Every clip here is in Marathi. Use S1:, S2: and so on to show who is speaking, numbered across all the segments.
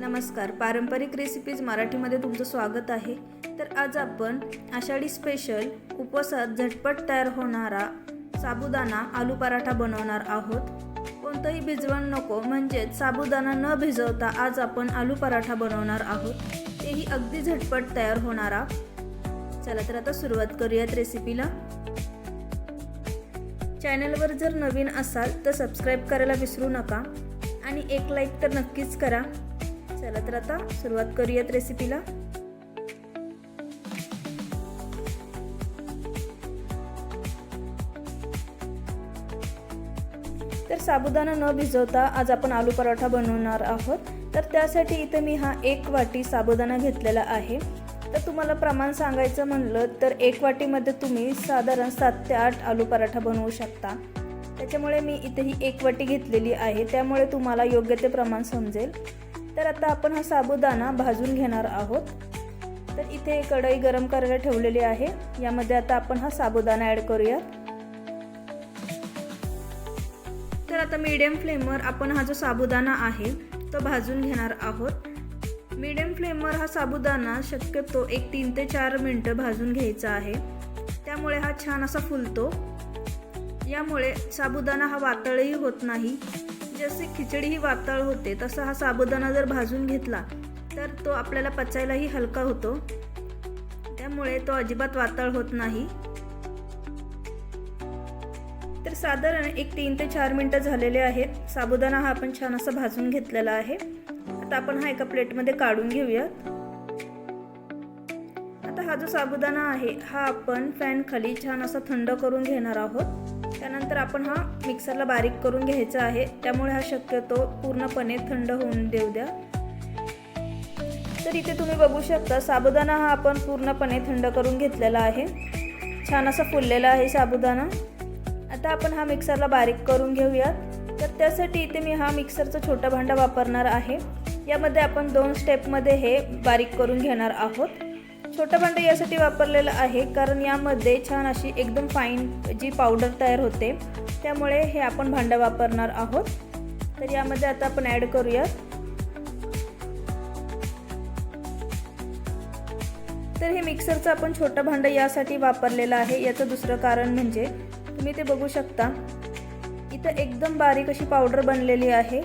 S1: नमस्कार. पारंपरिक रेसिपीज मराठीमध्ये तुमचं स्वागत आहे. तर आज आपण आषाढी स्पेशल उपवासात झटपट तयार होणारा साबुदाणा आलू पराठा बनवणार आहोत. कोणतंही भिजवण नको म्हणजेच साबुदाणा न भिजवता आज आपण आलू पराठा बनवणार आहोत. तेही अगदी झटपट तयार होणारा. चला तर आता सुरुवात करूयात रेसिपीला चॅनलवर जर नवीन असाल तर सबस्क्राईब करायला विसरू नका आणि एक लाईक तर नक्कीच करा. चला तर आता सुरुवात करूयात रेसिपीला तर साबुदाणा न भिजवता आज आपण आलू पराठा बनवणार आहोत. तर त्यासाठी इथं मी हा एक वाटी साबुदाणा घेतलेला आहे. तर तुम्हाला प्रमाण सांगायचं म्हणलं तर एक वाटीमध्ये तुम्ही साधारण सात ते आठ आलू पराठा बनवू शकता. त्याच्यामुळे मी इथे ही एक वाटी घेतलेली आहे. त्यामुळे तुम्हाला योग्य ते प्रमाण समजेल. तर आता आपण हा साबुदाणा भाजून घेणार आहोत. तर इथे कढई गरम करायला ठेवलेली आहे. यामध्ये आता आपण हा साबुदाणा ॲड करूयात. तर आता मीडियम फ्लेमवर आपण हा जो साबुदाणा आहे तो भाजून घेणार आहोत. मीडियम फ्लेमवर हा साबुदाणा शक्यतो एक तीन ते चार मिनटं भाजून घ्यायचा आहे. त्यामुळे हा छान असा फुलतो. यामुळे साबुदाणा हा वातळही होत नाही. म्हणजे जसे खिचडी ही वातळ होते. तसा हा साबुदाणा जर भाजून घेतला तर तो आपल्याला पचायलाही हलका होतो. त्यामुळे तो अजिबात वातळ होत नाही. तर साधारण एक तीन ते चार मिनटं झालेले आहेत. साबुदाणा हा आपण छान असा भाजून घेतलेला आहे. आता आपण हा एका प्लेटमध्ये काढून घेऊयात. आता हा जो साबुदाणा आहे हा आपण फॅन खाली छान असा थंड करून घेणार आहोत. त्यानंतर आपण हा मिक्सरला बारीक करून घ्यायचा आहे. त्यामुळे हा शक्यतो पूर्णपणे थंड होऊन देऊ द्या. तर इथे तुम्ही बघू शकता साबुदाणा हा आपण पूर्णपणे थंड करून घेतलेला आहे. छान असा फुललेला आहे साबुदाणा. आता आपण हा मिक्सरला बारीक करून घेऊयात. तर त्यासाठी इथे मी हा मिक्सरचा छोटा भांडा वापरणार आहे. यामध्ये आपण दोन स्टेपमध्ये हे बारीक करून घेणार आहोत. छोटं भांडं यासाठी वापरलेलं आहे कारण यामध्ये छान अशी एकदम फाईन जी पावडर तयार होते त्यामुळे हे आपण भांडं वापरणार आहोत. तर यामध्ये आता आपण ॲड करूयात. तर हे मिक्सरचं आपण छोटं भांडं यासाठी वापरलेलं आहे याचं दुसरं कारण म्हणजे तुम्ही ते बघू शकता इथं एकदम बारीक अशी पावडर बनलेली आहे.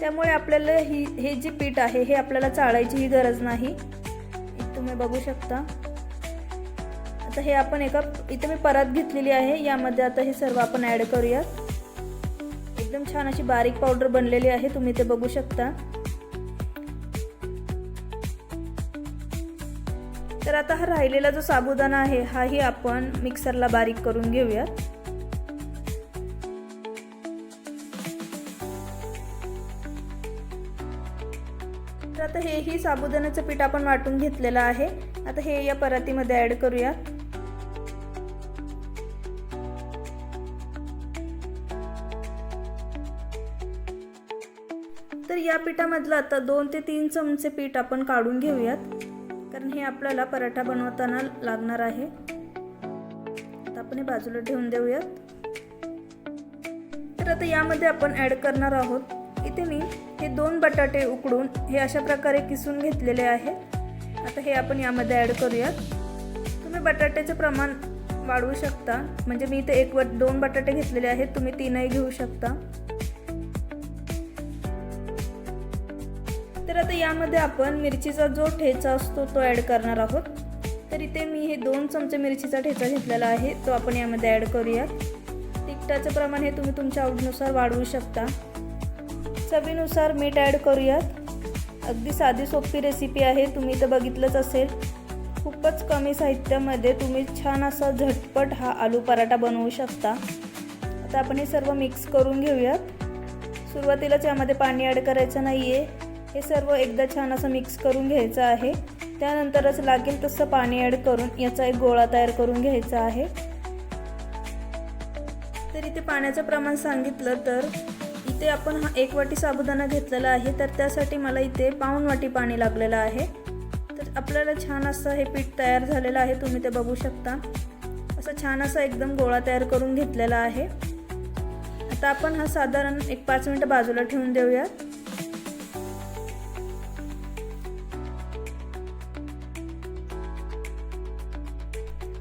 S1: त्यामुळे आपल्याला ही हे जे पीठ आहे हे आपल्याला चाळायचीही गरज नाही. तुम्ही बघू शकता. आता हे आपण एका इथे मी परत घेतलेली आहे. यामध्ये आता हे सर्व आपण ॲड करूयात. एकदम छान अशी बारीक पावडर बनलेली आहे. तुम्ही ते बघू शकता. तर आता हा राहिलेला जो साबुदाणा आहे हाही आपण मिक्सरला बारीक करून घेऊयात. तर ही साबुदाण्याचं पीठ आपण वाटून घेतलेलं आहे. आता हे या परातीमध्ये ॲड करूया. तर या पिठामधलं आता दोन ते तीन चमचे पीठ आपण काढून घेऊयात. कारण हे आपल्याला पराठा बनवताना लागणार आहे. आता आपण हे बाजूला ठेवून देऊयात. तर आता यामध्ये आपण ॲड करणार आहोत. इथे मी हे दोन बटाटे उकडून हे अशा प्रकारे किसून घेतलेले आहे. आता हे आपण यामध्ये ॲड करूयात. तुम्ही बटाट्याचं प्रमाण वाढवू शकता. म्हणजे मी इथे एक व दोन बटाटे घेतलेले आहेत. तुम्ही तीनही घेऊ शकता. तर आता यामध्ये आपण मिरचीचा जो ठेचा असतो तो ॲड करणार आहोत. तर इथे मी हे दोन चमचे मिरचीचा ठेचा घेतलेला आहे. तो आपण यामध्ये ॲड करूयात. तिखटाचं प्रमाण हे तुम्ही तुमच्या आवडीनुसार वाढवू शकता. चवीनुसार मीठ ॲड करूयात. अगदी साधी सोपी रेसिपी आहे तुम्ही तर बघितलंच असेल. खूपच कमी साहित्यामध्ये तुम्ही छान असा झटपट हा आलू पराठा बनवू शकता. आता आपण हे सर्व मिक्स करून घेऊयात. सुरुवातीलाच यामध्ये पाणी ॲड करायचं नाही आहे हे सर्व एकदा छान असं मिक्स करून घ्यायचं आहे. त्यानंतरच लागेल तसं पाणी ॲड करून याचा एक गोळा तयार करून घ्यायचा आहे. तर इथे पाण्याचं प्रमाण सांगितलं तर इथे आपण हा एक वाटी साबुदाणा घेतलेला आहे तर त्यासाठी मला इथे पाऊण वाटी पाणी लागलेलं आहे. तर आपल्याला छान असं हे पीठ तयार झालेलं आहे तुम्ही ते बघू शकता. असं छान असा एकदम गोळा तयार करून घेतलेला आहे. आता आपण हा साधारण एक पाच मिनटं बाजूला ठेवून देऊयात.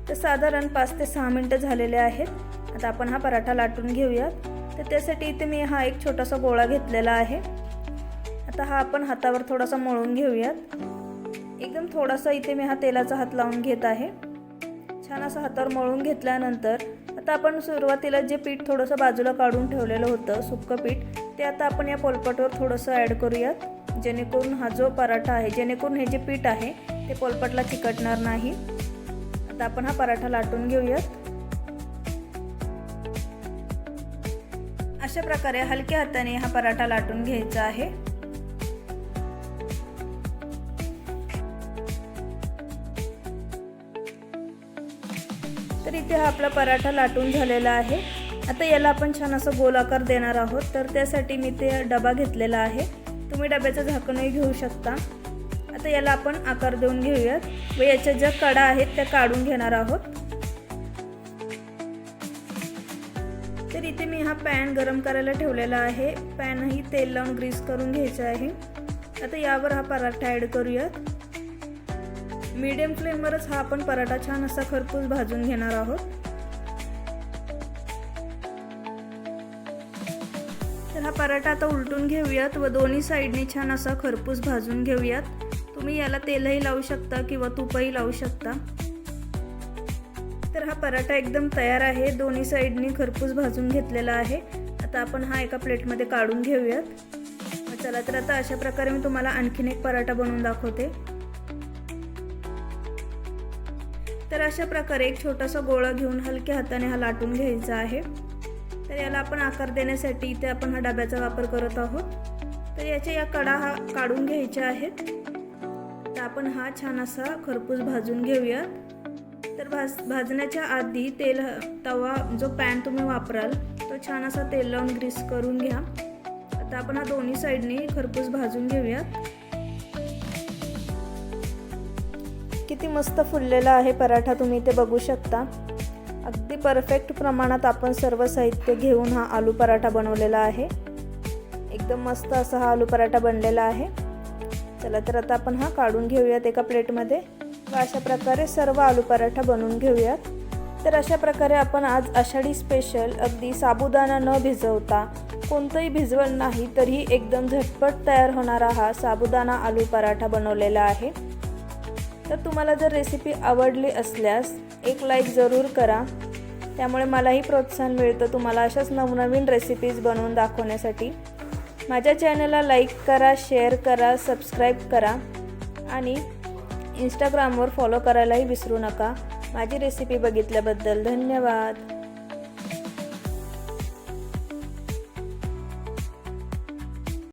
S1: तर साधारण पाच ते सहा मिनटं झालेले आहेत. आता आपण हा पराठा लाटून घेऊयात. तर त्यासाठी इथे मी हा एक छोटासा गोळा घेतलेला आहे. आता हा आपण हातावर थोडासा मळून घेऊयात. एकदम थोडासा इथे मी हा तेलाचा हात लावून घेत आहे. छान असं हातावर मळून घेतल्यानंतर आता आपण सुरुवातीला जे पीठ थोडंसं बाजूला काढून ठेवलेलं होतं सुक्कं पीठ ते आता आपण या पोलपटवर थोडंसं ॲड करूयात. जेणेकरून हा जो पराठा आहे जेणेकरून हे जे पीठ आहे ते पोलपटला चिकटणार नाही. आता आपण हा पराठा लाटून घेऊयात. अशा प्रकारे हलक्या हाताने हा पराठा लाटून घ्यायचा आहे. तर इथे हा आपला पराठा लाटून झालेला आहे. आता याला आपण छान असं गोल आकार देणार आहोत. तर त्यासाठी मी ते डबा घेतलेला आहे. तुम्ही डब्याचं झाकणही घेऊ शकता. आता याला आपण आकार देऊन घेऊयात व याच्या ज्या कडा आहेत त्या काढून घेणार आहोत. तर इथे मी हा पॅन गरम करायला ठेवलेला आहे. पॅनही तेल लावून ग्रीस करून घ्यायचं आहे. आता यावर हा पराठा ॲड करूयात. मीडियम फ्लेमवरच हा आपण पराठा छान असा खरपूस भाजून घेणार आहोत. तर हा पराठा आता उलटून घेऊयात व दोन्ही साईडने छान असा खरपूस भाजून घेऊयात. तुम्ही याला तेलही लावू शकता किंवा तूपही लावू शकता. हा पराठा एकदम तयार आहे. दोन्ही साईडनी खरपूस भाजून घेतलेला आहे. आता आपण हा एका प्लेटमध्ये काढून घेऊयात. चला तर आता अशा प्रकारे मी तुम्हाला आणखीन एक पराठा बनवून दाखवते. तर अशा प्रकारे एक छोटासा गोळा घेऊन हलक्या हाताने हा लाटून घ्यायचा आहे. तर याला आपण आकार देण्यासाठी इथे आपण हा डब्याचा वापर करत आहोत. तर याच्या या कडा हा काढून घ्यायच्या आहेत. तर आपण हा छान असा खरपूस भाजून घेऊयात. तर भाज भाजण्याच्या आधी तेल तवा जो पॅन तुम्ही वापराल तो छान असा तेल लावून ग्रीस करून घ्या. आता आपण हा दोन्ही साईडनी खरपूस भाजून घेऊयात. किती मस्त फुललेला आहे पराठा तुम्ही इथे बघू शकता. अगदी परफेक्ट प्रमाणात आपण सर्व साहित्य घेऊन हा आलू पराठा बनवलेला आहे. एकदम मस्त असा हा आलू पराठा बनलेला आहे. चला तर आता आपण हा काढून घेऊयात एका प्लेटमध्ये अशा प्रकारे सर्व आलू पराठा बनवून घेऊयात. तर अशा प्रकारे आपण आज आषाढी स्पेशल अगदी साबुदाणा न भिजवता कोणतंही भिजवण नाही तरीही एकदम झटपट तयार होणारा हा साबुदाणा आलू पराठा बनवलेला आहे. तर तुम्हाला जर रेसिपी आवडली असल्यास एक लाईक जरूर करा. त्यामुळे मलाही प्रोत्साहन मिळतं तुम्हाला अशाच नवनवीन रेसिपीज बनवून दाखवण्यासाठी. माझ्या चॅनलला लाईक करा शेअर करा सबस्क्राईब करा. आणि इंस्टाग्रामवर फॉलो करायलाही विसरू नका. माझी रेसिपी बघितल्याबद्दल धन्यवाद.